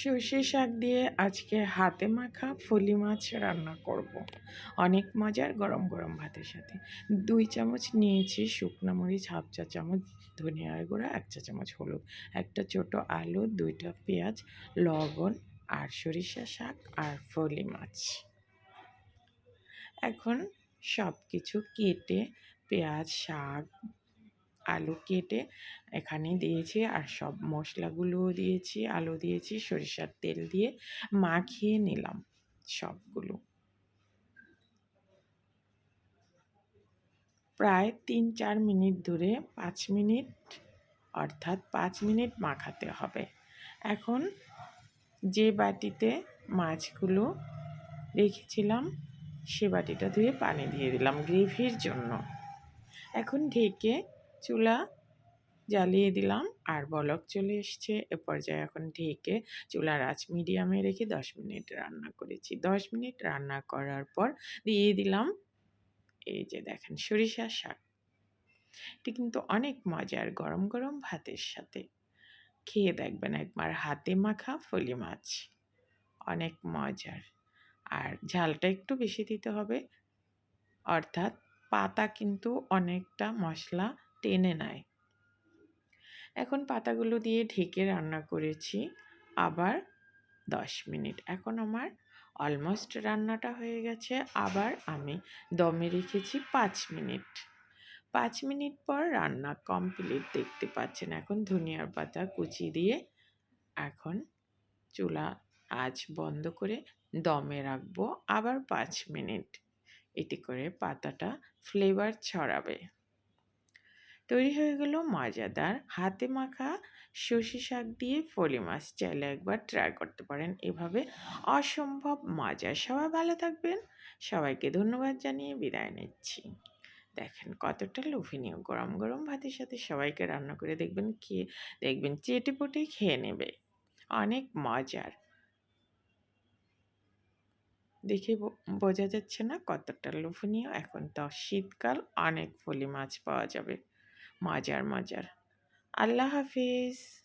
সর্ষে শাক দিয়ে আজকে হাতে মাখা ফলি মাছ রান্না করব। অনেক মজার গরম গরম ভাতের সাথে দুই চামচ নিয়েছি শুকনো মরিচ, হাফ চা চামচ ধনিয়ার গুঁড়া, এক চা চামচ হলুদ, একটা ছোট আলু, দুইটা পেঁয়াজ, লবণ আর সরিষা শাক আর ফলি মাছ এখন সব কিছু কেটে পেঁয়াজ, শাক আলু কেটে এখানে দিয়েছি আর সব মশলাগুলোও দিয়েছি, আলু দিয়েছি, সরিষার তেল দিয়ে মাখিয়ে নিলাম সবগুলো। প্রায় তিন চার মিনিট ধরে পাঁচ মিনিট, অর্থাৎ পাঁচ মিনিট মাখাতে হবে। এখন যে বাটিতে মাছগুলো রেখেছিলাম, সে বাটিটা ধুয়ে পানি দিয়ে দিলাম গ্রেভির জন্য। এখন ঢেকে চুলা জ্বালিয়ে দিলাম আর বলক চলে এসছে। এ পর্যায়ে এখন ঢেকে চুলার আঁচ মিডিয়ামে রেখে দশ মিনিট রান্না করেছি। দশ মিনিট রান্না করার পর দিয়ে দিলাম এই যে দেখেন সরিষার শাক। এটি কিন্তু অনেক মজার গরম গরম ভাতের সাথে। খেয়ে দেখবেন একবার হাতে মাখা ফলি মাছ। অনেক মজার। আর ঝালটা একটু বেশি দিতে হবে। অর্থাৎ পাতা কিন্তু অনেকটা মশলা টেনে নেয়। এখন পাতাগুলো দিয়ে ঢেকে রান্না করেছি। আবার দশ মিনিট। এখন আমার অলমোস্ট রান্নাটা হয়ে গেছে। আবার আমি দমে রেখেছি পাঁচ মিনিট। পাঁচ মিনিট পর রান্না কমপ্লিট দেখতে পাচ্ছেন। এখন ধনিয়ার পাতা কুচি দিয়ে এখন চুলা আজ বন্ধ করে দমে রাখব। আবার পাঁচ মিনিট। এটি করে পাতাটা ফ্লেভার ছড়াবে। তৈরি হয়ে গেল মজাদার হাতে মাখা সর্ষে শাক দিয়ে ফলি মাছ। চাইলে একবার ট্রাই করতে পারেন। এভাবে অসম্ভব মজা। সবাই ভালো থাকবেন। সবাইকে ধন্যবাদ জানিয়ে বিদায় নিচ্ছি। দেখেন কতটা লোভনীয়। গরম গরম ভাতের সাথে সবাইকে রান্না করে দেখবেন খেয়ে, দেখবেন চেটে পুটে খেয়ে নেবে। অনেক মজার। দেখে বোঝা যাচ্ছে না কতটা লোভনীয়। এখন তো শীতকাল, অনেক ফলি মাছ পাওয়া যাবে। মজার মজার। আল্লাহ হাফিজ।